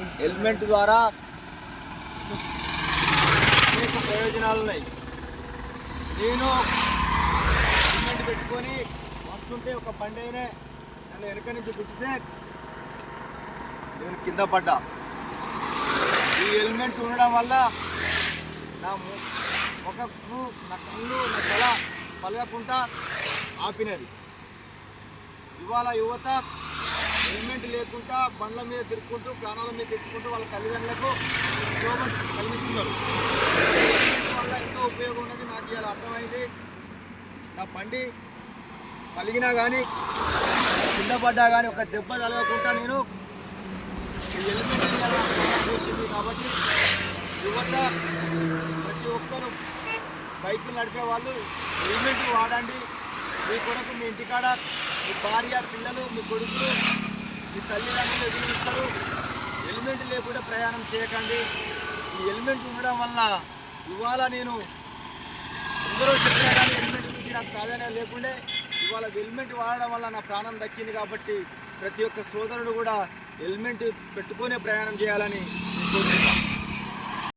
Helmet ద్వారా అనేక ప్రయోజనాలు ఉన్నాయి. నేను హెల్మెట్ పెట్టుకొని వస్తుంటే ఒక బండి అయినా నన్ను వెనక నుంచి గుర్తితే నేను కింద పడ్డా. ఈ హెల్మెట్ ఉండడం వల్ల నా ము- నా కళ్ళు నా తల పలగకుండా ఆపినది. ఇవాళ యువత హెల్మెట్ లేకుండా బండ్ల మీద తిరుక్కుంటూ ప్రాణాల మీద తెచ్చుకుంటూ వాళ్ళ తల్లిదండ్రులకు శోభ కలిగిస్తున్నారు. వల్ల ఎంతో ఉపయోగం ఉన్నది. నాకు ఇలా అర్థమైంది. నా బండి పలిగినా కానీ కింద పడ్డా కానీ ఒక దెబ్బ తలవకుండా నేను ఈ హెల్మెట్ ఇవాళ కాబట్టి యువత ప్రతి ఒక్కరు బైక్ నడిపే వాళ్ళు హెల్మెట్ వాడండి. మీ కొరకు మీ ఇంటికాడ మీ భార్య పిల్లలు మీ కొడుకులు మీ తల్లిదండ్రులు ఎదురుస్తారు హెల్మెట్ లేకుండా ప్రయాణం చేయకండి. ఈ హెల్మెట్ ఉండడం వల్ల ఇవాళ నేను అందరూ చెప్పినా కానీ హెల్మెట్ గురించి నాకు ప్రాధాన్యత లేకుండే. ఇవాళ హెల్మెట్ వాడడం వల్ల నా ప్రాణం దక్కింది కాబట్టి ప్రతి ఒక్క సోదరుడు కూడా హెల్మెట్ పెట్టుకునే ప్రయాణం చేయాలని కోరుకుంటున్నాను.